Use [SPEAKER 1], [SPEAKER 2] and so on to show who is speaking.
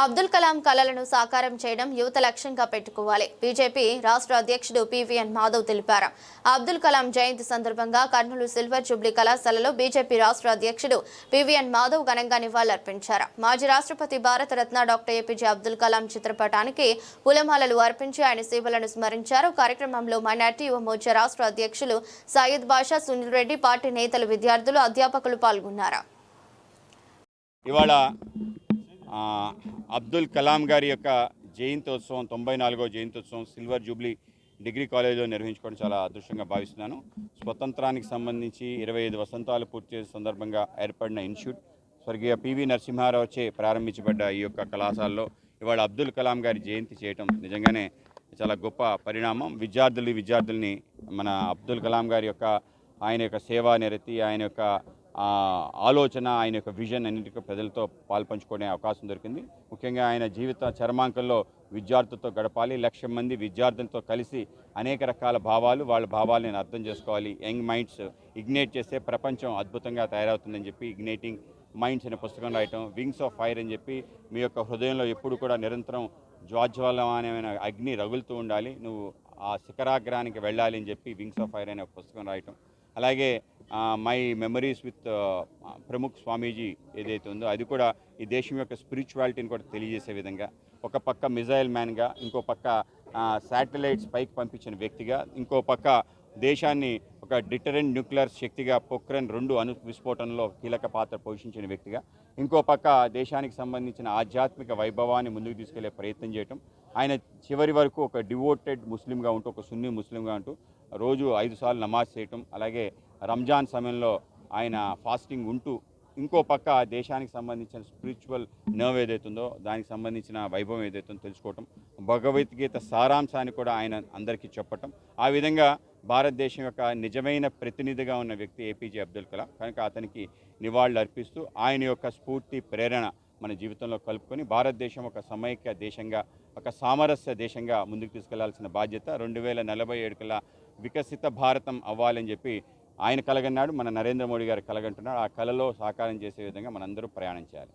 [SPEAKER 1] అబ్దుల్ కలాం కలలను సాకారం చేయడం యువత లక్ష్యంగా పెట్టుకోవాలి. బీజేపీ రాష్ట్ర అధ్యక్షుడు పివిఎన్ మాధవ్ తెలిపారు. అబ్దుల్ కలాం జయంతి సందర్భంగా కర్నూలు సిల్వర్ జూబ్లీ కళాశాలలో బీజేపీ రాష్ట్ర అధ్యక్షుడు పివిఎన్ మాధవ్ ఘనంగా నివాళులర్పించారు. మాజీ రాష్ట్రపతి భారతరత్న డాక్టర్ ఏపీజే అబ్దుల్ కలాం చిత్రపటానికి పూలమాలలు అర్పించి ఆయన సేవలను స్మరించారు. కార్యక్రమంలో మైనార్టీ యువ మోర్చా రాష్ట్ర అధ్యక్షులు సయ్యద్ బాషా సునీల్ రెడ్డి పార్టీ నేతలు విద్యార్థులు అధ్యాపకులు పాల్గొన్నారు.
[SPEAKER 2] ఇవాళ అబ్దుల్ కలాం గారి యొక్క జయంతోత్సవం తొంభై నాలుగో జయంతోత్సవం సిల్వర్ జూబ్లీ డిగ్రీ కాలేజీలో నిర్వహించుకోవడం చాలా అదృష్టంగా భావిస్తున్నాను. స్వతంత్రానికి సంబంధించి ఇరవై ఐదు వసంతాలు పూర్తి చేసే సందర్భంగా ఏర్పడిన ఇన్స్టిట్యూట్ స్వర్గీయ పివి నరసింహారావుచే ప్రారంభించబడ్డ ఈ యొక్క కళాశాలలో ఇవాళ అబ్దుల్ కలాం గారి జయంతి చేయటం నిజంగానే చాలా గొప్ప పరిణామం. విద్యార్థులు విద్యార్థుల్ని మన అబ్దుల్ కలాం గారి యొక్క ఆయన యొక్క సేవా నిరతి ఆయన యొక్క ఆలోచన ఆయన యొక్క విజన్ అన్నింటికీ ప్రజలతో పాల్పంచుకునే అవకాశం దొరికింది. ముఖ్యంగా ఆయన జీవిత చర్మాంకంలో విద్యార్థులతో గడపాలి లక్ష మంది విద్యార్థులతో కలిసి అనేక రకాల భావాలు వాళ్ళ భావాలను అర్థం చేసుకోవాలి. యంగ్ మైండ్స్ ఇగ్నేట్ చేస్తే ప్రపంచం అద్భుతంగా తయారవుతుందని చెప్పి ఇగ్నేటింగ్ మైండ్స్ అనే పుస్తకం రాయటం వింగ్స్ ఆఫ్ ఫైర్ అని చెప్పి మీ యొక్క హృదయంలో ఎప్పుడు కూడా నిరంతరం జ్వాజ్వలమైన అగ్ని రగులుతూ ఉండాలి. నువ్వు ఆ శిఖరాగ్రహానికి వెళ్ళాలి అని చెప్పి వింగ్స్ ఆఫ్ ఫైర్ అనే పుస్తకం రాయటం. అలాగే my memories with Pramukh Swamiji ఏదైతే ఉందో అది కూడా ఈ దేశం యొక్క స్పిరిచువాలిటీని కూడా తెలియజేసే విధంగా ఒక పక్క మిజైల్ మ్యాన్గా ఇంకో పక్క శాటిలైట్స్ పైకి పంపించిన వ్యక్తిగా ఇంకో పక్క దేశాన్ని ఒక డిటరెంట్ న్యూక్లియర్ శక్తిగా పొక్రన్ రెండు అణు విస్ఫోటనలో కీలక పాత్ర పోషించిన వ్యక్తిగా ఇంకో పక్క దేశానికి సంబంధించిన ఆధ్యాత్మిక వైభవాన్ని ముందుకు తీసుకెళ్ళే ప్రయత్నం చేయటం ఆయన చివరి వరకు ఒక డివోటెడ్ ముస్లింగా ఉంటూ ఒక సున్నీ ముస్లింగా ఉంటూ రోజు ఐదు సార్లు నమాజ్ చేయటం అలాగే రంజాన్ సమయంలో ఆయన ఫాస్టింగ్ ఉంటూ ఇంకో పక్క దేశానికి సంబంధించిన స్పిరిచువల్ నర్వ్ ఏదైతుందో దానికి సంబంధించిన వైభవం ఏదైతుందో తెలుసుకోవటం భగవద్గీత సారాంశాన్ని కూడా ఆయన అందరికీ చెప్పటం ఆ విధంగా భారతదేశం యొక్క నిజమైన ప్రతినిధిగా ఉన్న వ్యక్తి ఏపీజే అబ్దుల్ కలాం. కనుక అతనికి నివాళులు అర్పిస్తూ ఆయన యొక్క స్ఫూర్తి ప్రేరణ మన జీవితంలో కలుపుకొని భారతదేశం ఒక సమైక్య దేశంగా ఒక సామరస్య దేశంగా ముందుకు తీసుకెళ్ళాల్సిన బాధ్యత రెండు వేల నలభై ఏడు వికసిత భారతం అవ్వాలని చెప్పి ఆయన కలగన్నాడు మన నరేంద్ర మోడీ గారు కలగంటున్నాడు. ఆ కళలో సాకారం చేసే విధంగా మనందరూ ప్రయాణం చేయాలి.